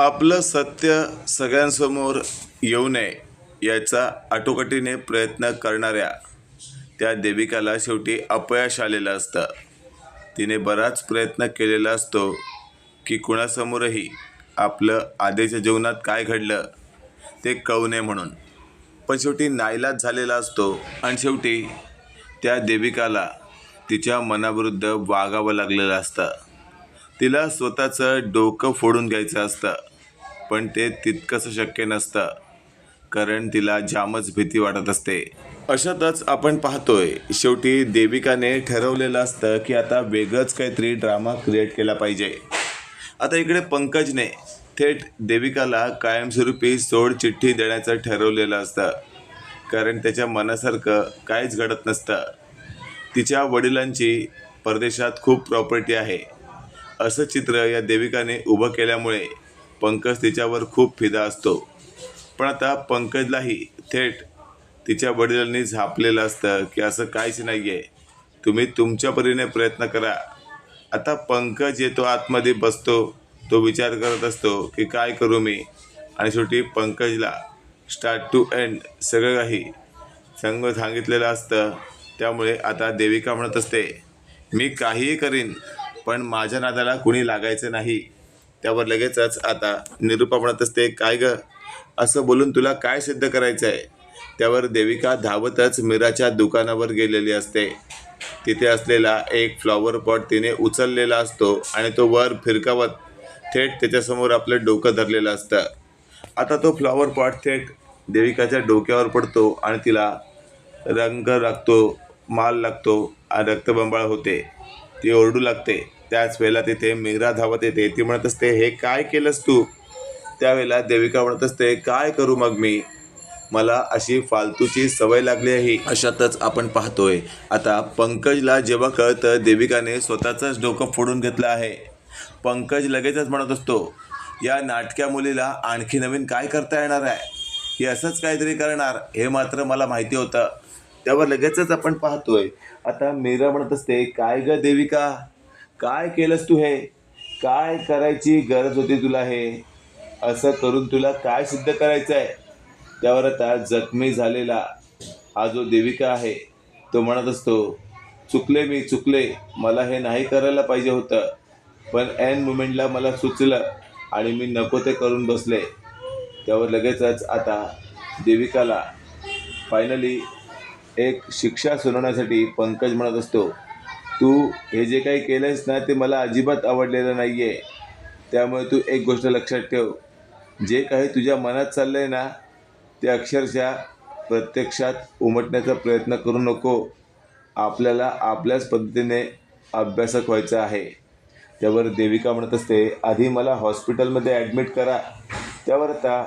आपलं सत्य सगळ्यांसमोर येऊ नये याचा आटोकाटीने प्रयत्न करणाऱ्या त्या देविकाला शेवटी अपयश आलेलं असतं. तिने बराच प्रयत्न केलेला असतो की कुणासमोरही आपलं आधीच्या जीवनात काय घडलं ते कळू नये म्हणून. पण शेवटी नाईलाज झालेला असतो आणि शेवटी त्या देविकाला तिच्या मनाविरुद्ध वागावं लागलेलं असतं. तिला स्वतःचं डोकं फोडून घ्यायचं असतं पण ते तितकंसं शक्य नसतं कारण तिला जामच भीती वाटत असते. अशातच आपण पाहतोय शेवटी देविकाने ठरवलेलं असतं की आता वेगळंच काहीतरी ड्रामा क्रिएट केला पाहिजे. आता इकडे पंकजने थेट देविकाला कायमस्वरूपी सोड चिठ्ठी देण्याचं ठरवलेलं असतं कारण त्याच्या मनासारखं काहीच घडत नसतं. तिच्या वडिलांची परदेशात खूप प्रॉपर्टी आहे. असं चित्र या देविकाने उभं केल्यामुळे पंकज तिच्यावर खूप फिदा असतो. पण आता पंकजलाही थेट तिच्या वडिलांनी झापलेलं असतं की असं काहीच नाही आहे तुम्ही तुमच्या परीने प्रयत्न करा. आता पंकज येतो आतमध्ये बसतो तो विचार करत असतो की काय करू मी? आणि शेवटी पंकजला स्टार्ट टू एंड सगळं काही संग सांगितलेलं असतं. त्यामुळे आता देविका म्हणत असते मी काहीही करीन पण माझ्या नादाला कुणी लागायचं नाही. त्यावर लगेचच आता निरूपा म्हणत असते काय ग? असं बोलून तुला काय सिद्ध करायचं आहे त्यावर देविका धावतच मीराच्या दुकानावर गेलेली असते. तिथे असलेला एक फ्लॉवर पॉट तिने उचललेला असतो आणि तो वर फिरकावत थेट त्याच्यासमोर आपलं डोकं धरलेलं असतं. आता तो फ्लॉवर पॉट थेट देविकाच्या डोक्यावर पडतो आणि तिला रंग लागतो माल लागतो आणि रक्तबंबाळ होते. ती ओरडू लागते. त्याच वेळेला तिथे मीरा धावत येते. ती म्हणत असते हे काय केलंस तू? त्यावेळेला देविका म्हणत असते काय करू मग मी? मला अशी फालतूची सवय लागली आहे. अशातच आपण पाहतोय. आता पंकजला जेव्हा कळतं देविकाने स्वतःचंच डोकं फोडून घेतलं आहे. पंकज लगेचच म्हणत असतो या नाटक्या मुलीला आणखी नवीन काय करता येणार आहे? हे असंच काहीतरी करणार. हे मात्र मला माहिती होतं. त्यावर लगेचच आपण पाहतोय. आता मीरा म्हणत असते काय ग देविका? काय केलंस तू हे? काय करायची गरज होती तुला हे? असं करून तुला काय सिद्ध करायचं आहे त्यावर आता जखमी झालेला हा जो देविका आहे तो म्हणत असतो चुकले मी चुकले. मला हे नाही करायला पाहिजे होतं. पण एन मुमेंटला मला सुचलं आणि मी नको ते करून बसले. त्यावर लगेचच आता देविकाला फायनली एक शिक्षा सुनावण्यासाठी पंकज म्हणत असतो तू हे जे काही केलंयस ना ते मला अजिबात आवडलेलं नाही आहे त्यामुळे तू एक गोष्ट लक्षात ठेव. जे काही तुझ्या मनात चाललं आहे ना ते अक्षरशः प्रत्यक्षात उमटण्याचा प्रयत्न करू नको. आपल्याला आपल्याच पद्धतीने अभ्यासक व्हायचं आहे. त्यावर देविका म्हणत असते आधी मला हॉस्पिटलमध्ये ॲडमिट करा. त्यावर आता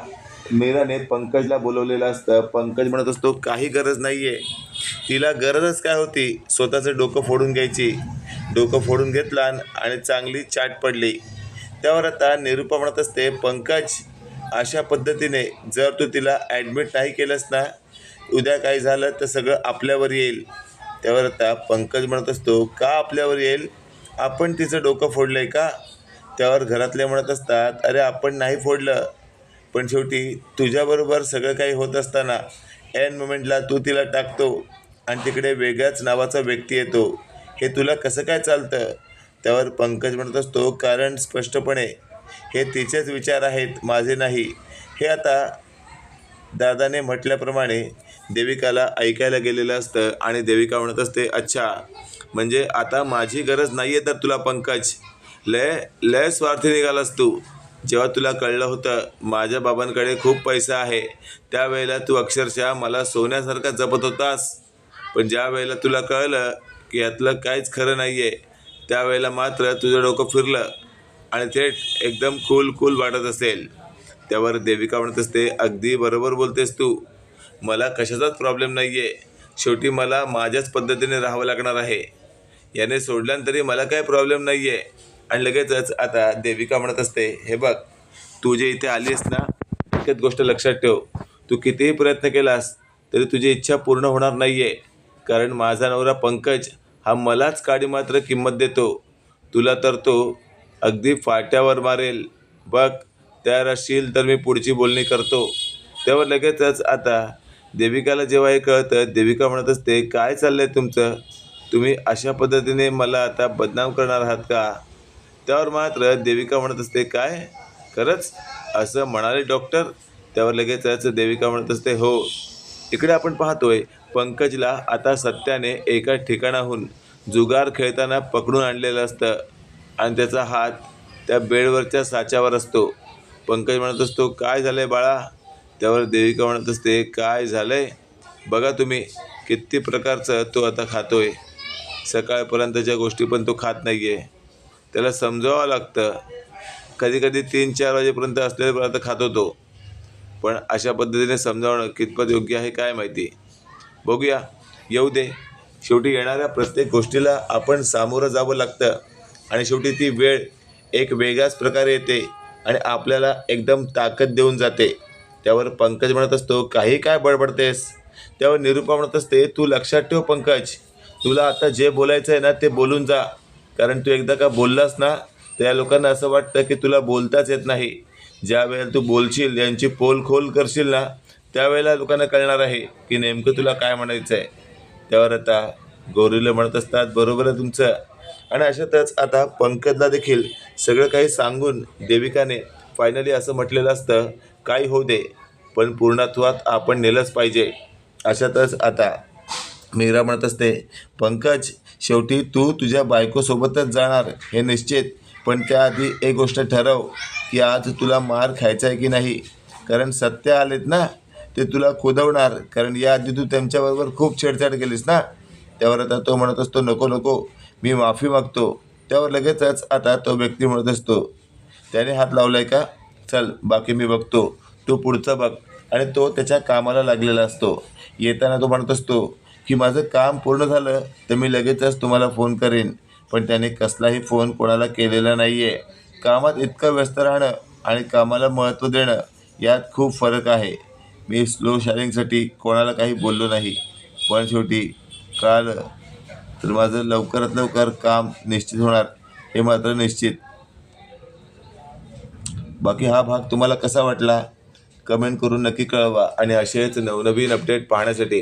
मीराने पंकजला बोलवलेलं असतं. पंकज म्हणत असतो काही गरज नाही आहे तिला गरजच काय होती? स्वतःचं डोकं फोडून घ्यायची. डोकं फोडून घेतला आणि चांगली चाट पडली. त्यावर आता निरूपा म्हणत असते पंकज अशा पद्धतीने जर तू तिला ॲडमिट नाही केलंस ना उद्या काय झालं तर सगळं आपल्यावर येईल. त्यावर आता पंकज म्हणत असतो का आपल्यावर येईल? आपण तिचं डोकं फोडलं आहे का? त्यावर घरातले म्हणत असतात अरे आपण नाही फोडलं. पण शेवटी तुझ्याबरोबर सगळं काही होत असताना एन मोमेंटला तू तिला टाकतो आणि तिकडे वेगळ्याच नावाचा व्यक्ती येतो. हे तुला कसं काय चालतं? त्यावर पंकज म्हणत असतो कारण स्पष्टपणे हे तिचेच विचार आहेत माझे नाही. हे आता दादाने म्हटल्याप्रमाणे देविकाला ऐकायला गेलेलं असतं आणि देविका म्हणत असते अच्छा म्हणजे आता माझी गरज नाही आहे तर तुला पंकज. लय लय स्वार्थी निघालास तू. जेव्हा तुला कळलं होतं माझ्या बाबांकडे खूप पैसा आहे त्यावेळेला तू अक्षरशः मला सोन्यासारखा जपत होतास. पण ज्या वेळेला तुला कळलं की यातलं काहीच खरं नाही आहे त्यावेळेला मात्र तुझं डोकं फिरलं आणि थेट एकदम कूल कूल वाटत असेल. त्यावर देविका म्हणत असते अगदी बरोबर बोलतेस तू. मला कशाचाच प्रॉब्लेम नाही आहे शेवटी मला माझ्याच पद्धतीने राहावं लागणार आहे. याने सोडल्यानंतरही मला काही प्रॉब्लेम नाही आहे आणि लगेचच आता देविका म्हणत असते हे बघ तू जे इथे आलीस ना एकच गोष्ट लक्षात ठेव. तू कितीही प्रयत्न केलास तरी तुझी इच्छा पूर्ण होणार नाही आहे कारण माझा नवरा पंकज हा मलाच काडी मात्र किंमत देतो. तुला तर तो अगदी फाट्यावर मारेल. बघ तयार असशील तर मी पुढची बोलणी करतो. तेव्हा लगेचच आता देविकाला जेव्हा हे कळतं देविका म्हणत असते काय चाललं आहे तुमचं? तुम्ही अशा पद्धतीने मला आता बदनाम करणार आहात का? त्यावर मात्र देविका म्हणत असते काय? खरंच? असं म्हणाले डॉक्टर? त्यावर लगेचच देविका म्हणत असते हो. इकडे आपण पाहतोय पंकजला आता सत्याने एका ठिकाणाहून जुगार खेळताना पकडून आणलेलं असतं आणि त्याचा हात त्या बेडवरच्या साच्यावर असतो. पंकज म्हणत असतो काय झालंय बाळा? त्यावर देविका म्हणत असते काय झालंय? बघा तुम्ही किती प्रकारचं तो आता खातोय. सकाळपर्यंतच्या गोष्टी पण तो खात नाही आहे त्याला समजावं लागतं. कधी कधी तीन चार वाजेपर्यंत असलेले पदार्थ खातो तो. पण अशा पद्धतीने समजावणं कितपत योग्य आहे काय माहिती? बघूया. येऊ दे. शेवटी येणाऱ्या प्रत्येक गोष्टीला आपण सामोरं जावं लागतं. आणि शेवटी ती वेळ एक वेगळ्याच प्रकारे येते आणि आपल्याला एकदम ताकद देऊन जाते. त्यावर पंकज म्हणत असतो काही काय बडबडतेस? त्यावर निरूपा म्हणत असते तू लक्षात ठेव पंकज. तुला आता जे बोलायचं आहे ना ते बोलून जा. कारण तू एकदा का बोललास ना त्या लोकांना असं वाटतं की तुला बोलताच येत नाही. ज्या वेळेला तू बोलशील यांची पोल खोल करशील ना त्यावेळेला लोकांना कळणार आहे की नेमकं तुला काय म्हणायचं आहे त्यावर आता गौरीला म्हणत असतात बरोबर आहे तुमचं. आणि अशातच आता पंकजला देखील सगळं काही सांगून देविकाने फायनली असं म्हटलेलं असतं काही होऊ दे पण पूर्णत्वात आपण नेलंच पाहिजे. अशातच आता मीरा म्हणत असते पंकज शेवटी तू तुझ्या बायकोसोबतच जाणार हे निश्चित. पण त्याआधी एक गोष्ट ठरव की आज तुला मार खायचा आहे की नाही? कारण सत्य आलेत ना ते तुला खोदवणार. कारण याआधी तू त्यांच्याबरोबर खूप छेडछाड केलीस ना? त्यावर आता तो म्हणत असतो नको नको मी माफी मागतो. त्यावर लगेचच आता तो व्यक्ती म्हणत असतो त्याने हात लावलाय का? चल बाकी मी बघतो. तू पुढचं बघ. आणि तो त्याच्या कामाला लागलेला असतो. येताना तो म्हणत असतो की माझं काम पूर्ण झालं तर मी लगेचच तुम्हाला फोन करेन. पण त्याने कसलाही फोन कोणाला केलेला नाही आहे कामात इतकं व्यस्त राहणं आणि कामाला महत्त्व देणं यात खूप फरक आहे. मी स्लो शायरिंगसाठी कोणाला काही बोललो नाही. पण शेवटी कळालं तर माझं लवकरात लवकर काम निश्चित होणार हे मात्र निश्चित. बाकी हा भाग तुम्हाला कसा वाटला? कमेंट करून नक्की कळवा आणि असेच नवनवीन अपडेट पाहण्यासाठी